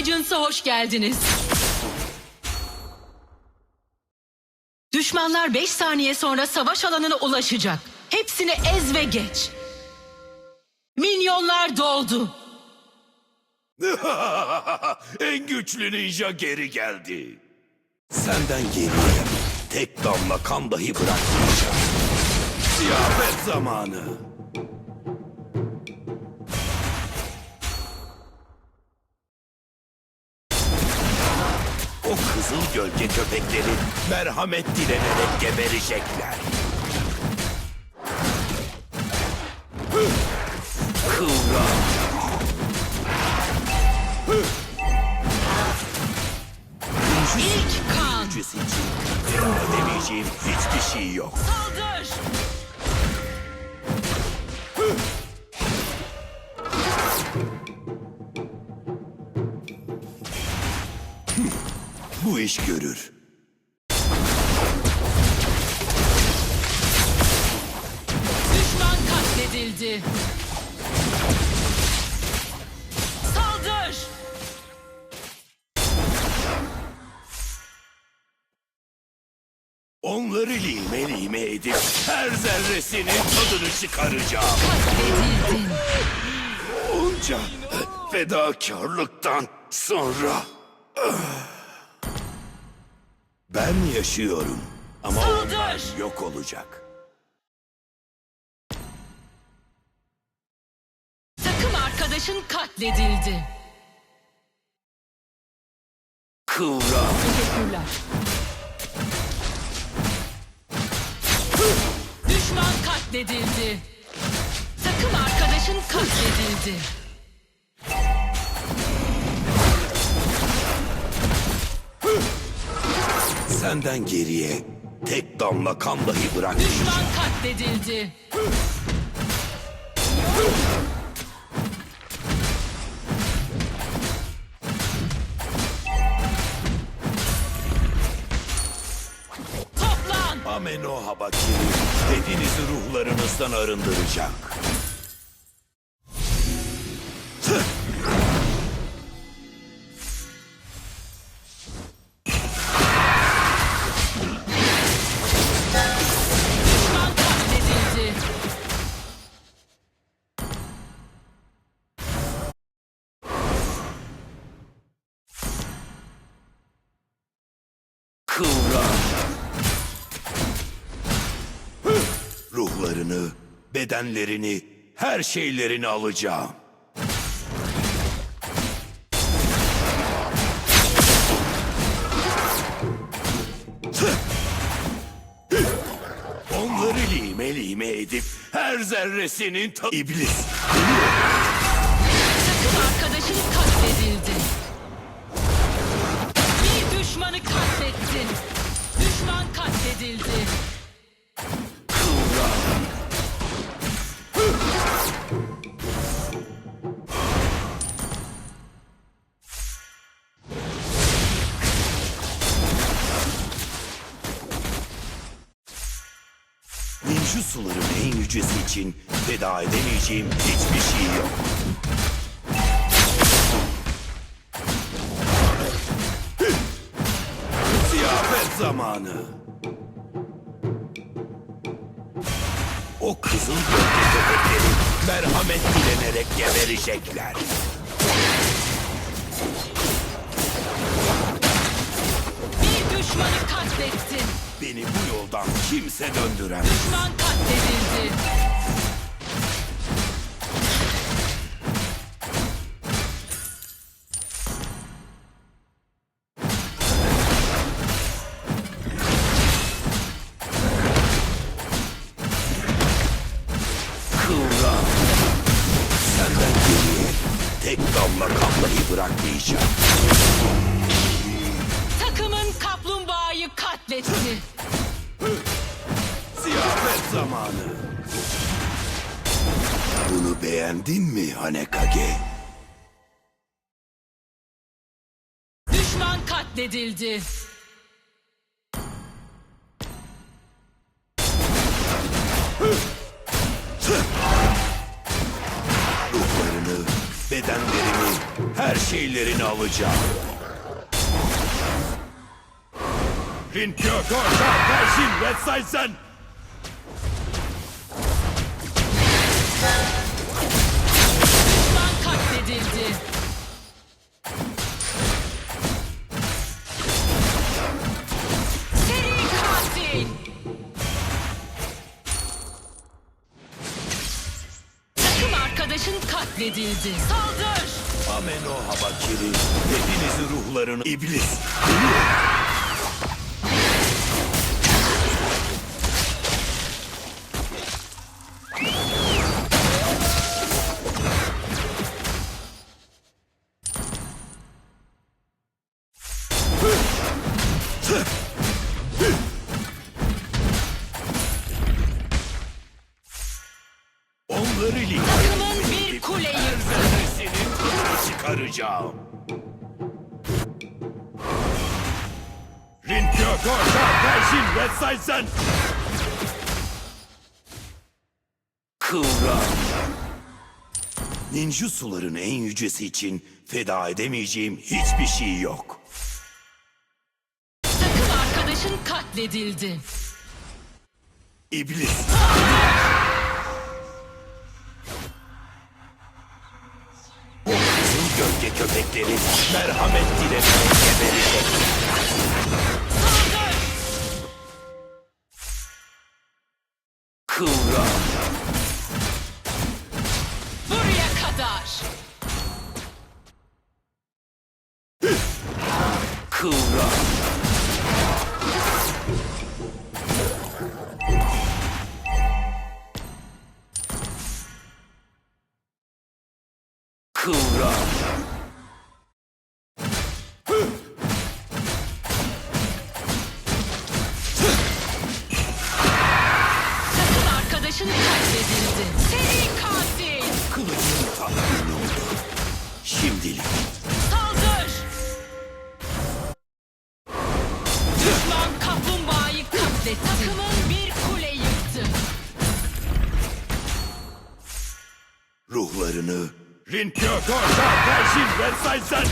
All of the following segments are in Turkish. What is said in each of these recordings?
Legends'a hoş geldiniz. Düşmanlar 5 saniye sonra savaş alanına ulaşacak. Hepsini ez ve geç. Minyonlar doldu. en güçlü ninja geri geldi. Senden geriye tek damla kan dahi bırakmayacağım. Ziyafet zamanı. Gölge köpekleri merhamet dilenerek geberecekler. Kıvrak. İlk kan. Edemeyeceğim hiçbir şey yok. Saldır. İş görür. Düşman katledildi. Saldır. Onları lime lime edip her zerresinin tadını çıkaracağım. Katledildin. Onca fedakarlıktan sonra... Ben yaşıyorum ama Saldır! onlar yok olacak. Takım arkadaşın katledildi. Kıvrak. Teşekkürler. Düşman katledildi. Takım arkadaşın katledildi. Senden geriye tek damla kan dahi bırakmayacağım. Düşman katledildi. Toplan. Ameno Habakiri hepinizi ruhlarınızdan arındıracak. Ruhlarını, bedenlerini, her şeylerini alacağım. Onları lime lime edip her zerresinin ta... İblis. Takım arkadaşın katledildi. Bir düşmanı katlettin. Düşman katledildi. Ninja suların en yücesi için feda edemeyeceğim hiçbir şey yok. Ziyafet zamanı. O kızıl gölge köpekleri merhamet dilenerek geberecekler. Bir düşmanı katlettin. Beni bu yoldan kimse döndüremez. Düşman katledildi. Kıvrak. Senden geriye tek damla bırakmayacağım. Takımın kaplumbağayı katletti. Beğendin mi Hanekage? Düşman katledildi. Ruhlarını, bedenlerini, her şeylerini alacağım. Rinkyo Korsa Perşin ve Saysen. Katledildi. Saldır. Ameno Habakiri. Hepinizin ruhlarını iblis. Rinkyo Korsa Perşin ve Saysen. Kıvran. Ninjutsuların en yücesi için feda edemeyeceğim hiçbir şey yok. Takım arkadaşın katledildi. İblis. Kızıl gölge köpekleri merhamet dilemeye geberecek. Kıvran. Buraya kadar. Kıvran. Kıvran. Korsa Perşin ve Saysen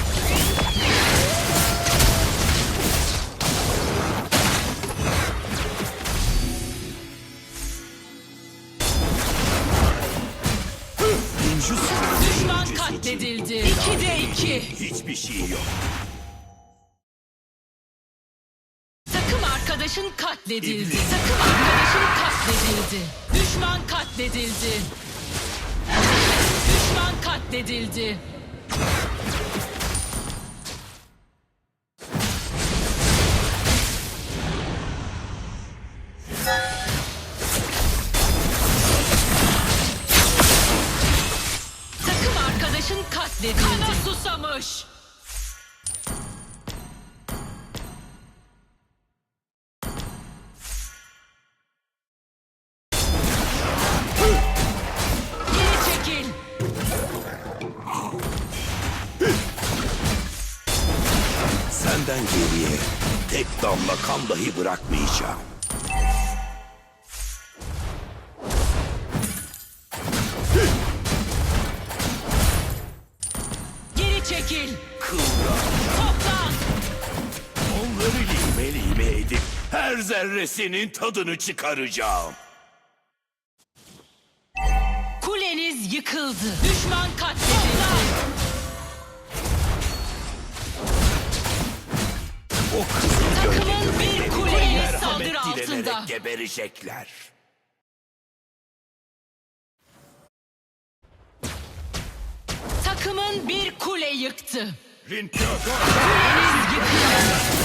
Ninjutsu'nun Düşman katledildi. İkide iki. Hiçbir şey yok. Takım arkadaşın katledildi. Takım arkadaşın katledildi. Düşman katledildi. Katledildi. Tek damla kan dahi bırakmayacağım. Geri çekil. Kıvran. Toplan. Onları lime lime edip her zerresinin tadını çıkaracağım. Kuleniz yıkıldı. Düşman katledildi. O kızıl gölge Takımın bir köpekleri kuleyi merhamet saldırı dilenerek geberecekler. Takımın bir kule yıktı. Rinkyo Kuleniz yıkıldı.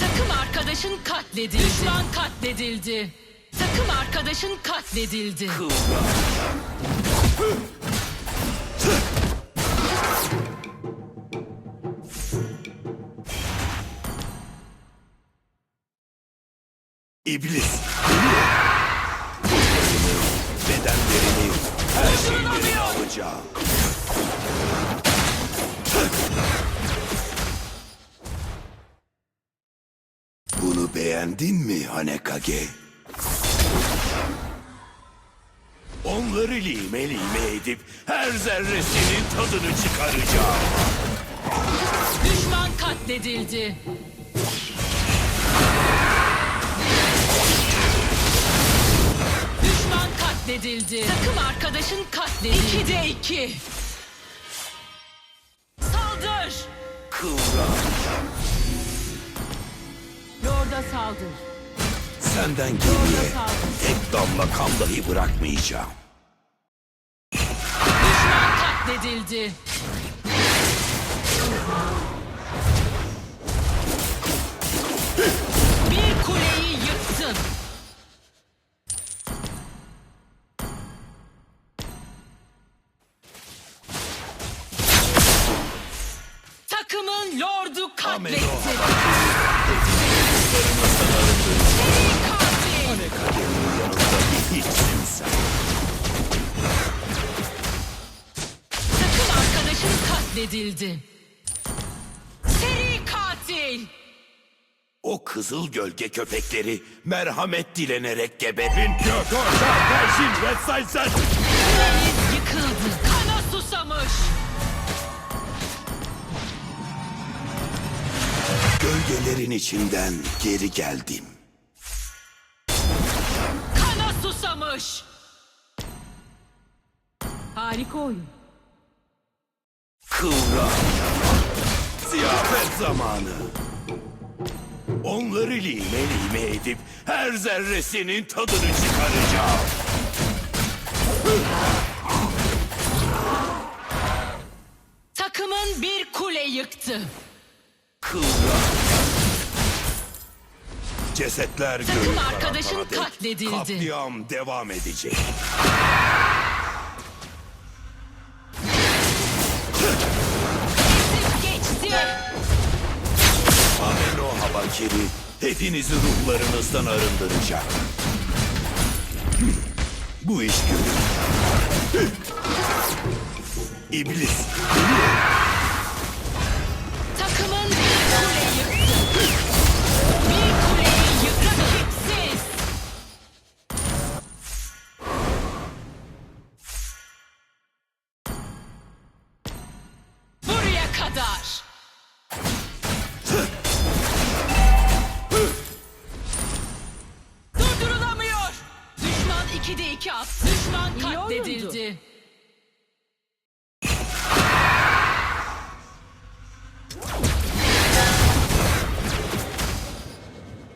Takım arkadaşın katledildi. Düşman katledildi. Takım arkadaşın katledildi. Kıvran. İblis bedenlerini, her şeylerini alacağım. Bunu beğendin mi Hanekage? Onları lime lime edip her zerresinin tadını çıkaracağım. Düşman katledildi. Katledildi. Takım arkadaşın katledildi. İkide iki. Saldır. Kıvrak. Lorda saldır. Senden geriye tek damla kan dahi bırakmayacağım. Düşman katledildi. Takımın lordu katletti. Seri katil. Takım arkadaşın katledildi. Seri katil. O kızıl gölge köpekleri merhamet dilenerek geberin. Gökoşa Perşin ve Saysen. Gölgelerin içinden geri geldim. Kana susamış. Harika oyun. Kıvrak. Ziyafet zamanı. Onları lime lime edip her zerresinin tadını çıkaracağım. Takımın bir kule yıktı. Kıvrak. Cesetler Takım göğü arkadaşın karartana dek katledildi. Katliam devam edecek. Geçti. Ameno Habakiri hepinizi ruhlarınızdan arındıracak. Bu iş görür. İblis. Takımın bir kule yıktı. 2'de 2 at. Düşman katledildi.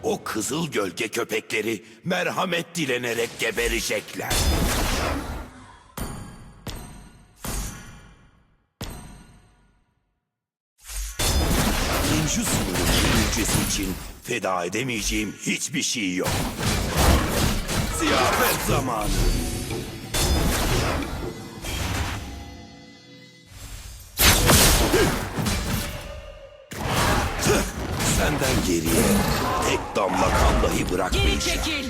O kızıl gölge köpekleri merhamet dilenerek geberecekler. İkinci sınırın için feda edemeyeceğim hiçbir şey yok. Zamanı. Senden geriye tek damla kan dahi Geri bırakmayacağım. çekil.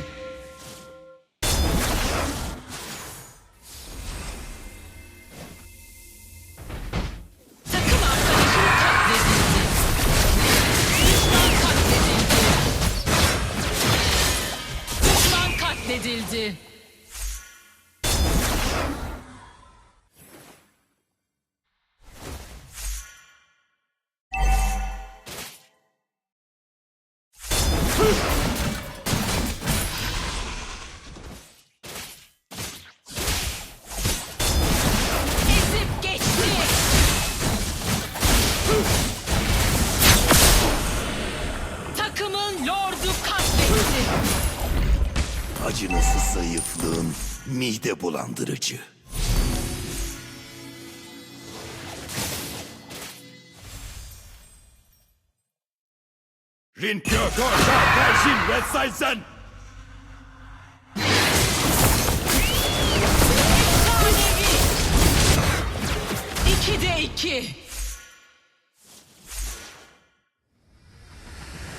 Katledildi. Acınası zayıflığın mide bulandırıcı. Rinpyo Koşa Perşin ve Saysen. Efsanevi. İkide iki.